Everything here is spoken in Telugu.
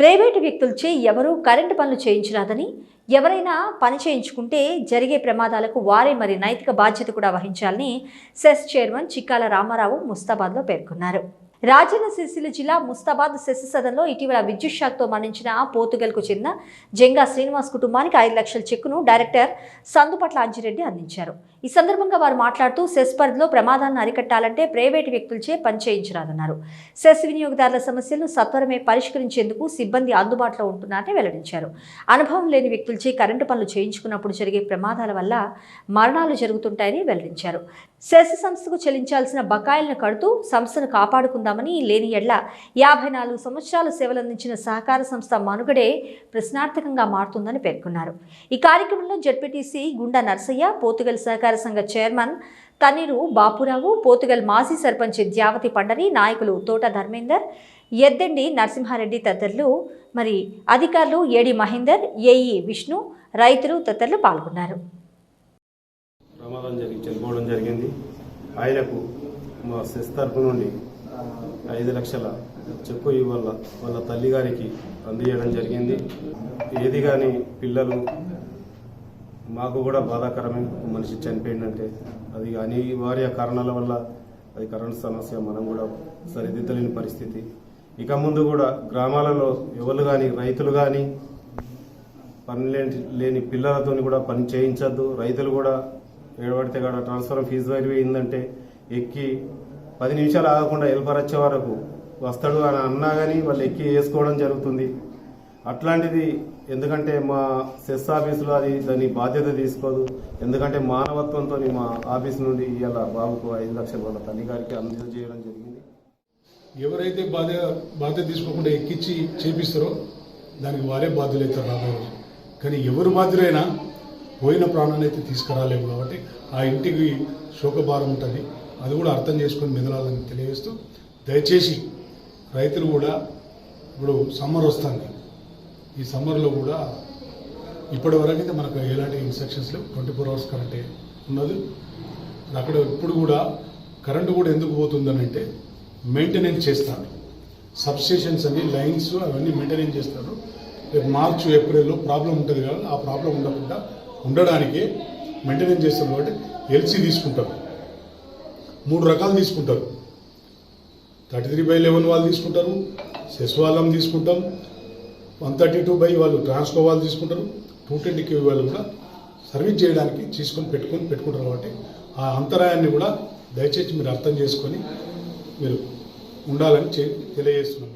ప్రైవేటు వ్యక్తులచే ఎవరూ కరెంటు పనులు చేయించరాదని ఎవరైనా పని చేయించుకుంటే జరిగే ప్రమాదాలకు వారే మరి నైతిక బాధ్యత కూడా వహించాలని సెస్ చైర్మన్ చిక్కాల రామారావు ముస్తాబాద్లో పేర్కొన్నారు. రాజన్న సిరిసిల్ల జిల్లా ముస్తాబాద్ సెస్ సదన్లో ఇటీవల విద్యుత్ షాక్తో మరణించిన పోర్తుగల్కు చెందిన జంగా శ్రీనివాస్ కుటుంబానికి ఐదు లక్షల చెక్కును డైరెక్టర్ సందుపట్ల అంజిరెడ్డి అందించారు. ఈ సందర్భంగా వారు మాట్లాడుతూ సెస్ పరిధిలో ప్రమాదాన్ని అరికట్టాలంటే ప్రైవేటు వ్యక్తులచే పనిచేయించరాదన్నారు సెస్ వినియోగదారుల సమస్యలను సత్వరమే పరిష్కరించేందుకు సిబ్బంది అందుబాటులో ఉంటున్నారని వెల్లడించారు. అనుభవం లేని వ్యక్తులచే కరెంటు పనులు చేయించుకున్నప్పుడు జరిగే ప్రమాదాల వల్ల మరణాలు జరుగుతుంటాయని వెల్లడించారు. సెస్ సంస్థకు చెల్లించాల్సిన బకాయిలను కడుతూ సంస్థను కాపాడుకుందామని లేని ఎడ్ల యాభై నాలుగు సంవత్సరాలు సేవలందించిన సహకార సంస్థ మనుగడే ప్రశ్నార్థకంగా మారుతుందని పేర్కొన్నారు. ఈ కార్యక్రమంలో జడ్పీటీసీ గుండా నర్సయ్య పోతుగల్ సహకార సంఘ చైర్మన్ తన్నీరు బాపురావు పోతుగల్ మాజీ సర్పంచ్ ద్యావతి పండరి నాయకులు తోట ధర్మేందర్ ఎద్దండి నరసింహారెడ్డి తదితరులు మరి అధికారులు ఏడి మహేందర్ ఏఈ విష్ణు రైతులు తదితరులు పాల్గొన్నారు. ప్రమాదం జరిగి చనిపోవడం జరిగింది. ఆయనకు మా సెస్ తరపు నుండి ఐదు లక్షల చెక్కు ఇవ్వాల వాళ్ళ తల్లిగారికి అందజేయడం జరిగింది. ఏది కానీ పిల్లలు మాకు కూడా బాధాకరమే ఒక మనిషి చనిపోయిందంటే అది అనివార్య కారణాల వల్ల అది కరెంట్ సమస్య మనం కూడా సరిదిద్దలేని పరిస్థితి. ఇక ముందు కూడా గ్రామాలలో ఎవరు కానీ రైతులు కానీ పని లేని లేని పిల్లలతో కూడా పని చేయించద్దు. రైతులు కూడా ఏడబడితే కాడ ట్రాన్స్ఫర్ ఫీజు వైపు ఎక్కి పది నిమిషాలు ఆగకుండా హెల్పర్ వచ్చే వరకు వస్తాడు అని అన్నా కానీ వాళ్ళు ఎక్కి వేసుకోవడం జరుగుతుంది. అట్లాంటిది ఎందుకంటే మా సెస్ ఆఫీసులో అది దాని బాధ్యత తీసుకోదు. ఎందుకంటే మానవత్వంతో మా ఆఫీస్ నుండి ఇవాళ బాబుకు ఐదు లక్షల వాళ్ళ తల్లి గారికి అందజేయడం జరిగింది. ఎవరైతే బాధ్య బాధ్యత తీసుకోకుండా ఎక్కించి చేపిస్తారో దానికి వారే బాధ్యులు అవుతారు రాబోయే కానీ ఎవరు బాధ్యులైనా పోయిన ప్రాణాన్ని అయితే తీసుకురాలేము కాబట్టి ఆ ఇంటికి శోకభారం ఉంటుంది. అది కూడా అర్థం చేసుకొని మెదలాలని తెలియజేస్తూ దయచేసి రైతులు కూడా ఇప్పుడు సమ్మర్ వస్తుంది. ఈ సమ్మర్లో కూడా ఇప్పటి వరకు అయితే మనకు ఎలాంటి ఇన్స్ట్రక్షన్స్ లేవు. ట్వంటీ ఫోర్ అవర్స్ కరెంటే ఉన్నది. అక్కడ ఇప్పుడు కూడా కరెంటు కూడా ఎందుకు పోతుందని అంటే మెయింటెనెన్స్ చేస్తారు. సబ్స్టేషన్స్ అన్ని లైన్స్ అవన్నీ మెయింటెనెన్స్ చేస్తారు. రేపు మార్చ్ ఏప్రిల్లో ప్రాబ్లం ఉంటుంది కాబట్టి ఆ ప్రాబ్లం ఉండకుండా ఉండడానికి మెయింటెనెన్స్ చేస్తారు కాబట్టి ఎల్సీ తీసుకుంటారు. మూడు రకాలు తీసుకుంటారు. థర్టీ త్రీ బై లెవెన్ వాళ్ళు తీసుకుంటారు. సెస్ వాళ్ళం తీసుకుంటాం. వన్ థర్టీ టూ బై వాళ్ళు ట్రాన్స్కో వాళ్ళు తీసుకుంటారు. టూ ట్వంటీ క్యూ వాళ్ళు కూడా సర్వీస్ చేయడానికి తీసుకొని పెట్టుకొని పెట్టుకుంటారు కాబట్టి ఆ అంతరాయాన్ని కూడా దయచేసి మీరు అర్థం చేసుకొని మీరు ఉండాలని చె- తెలియజేస్తున్నాం.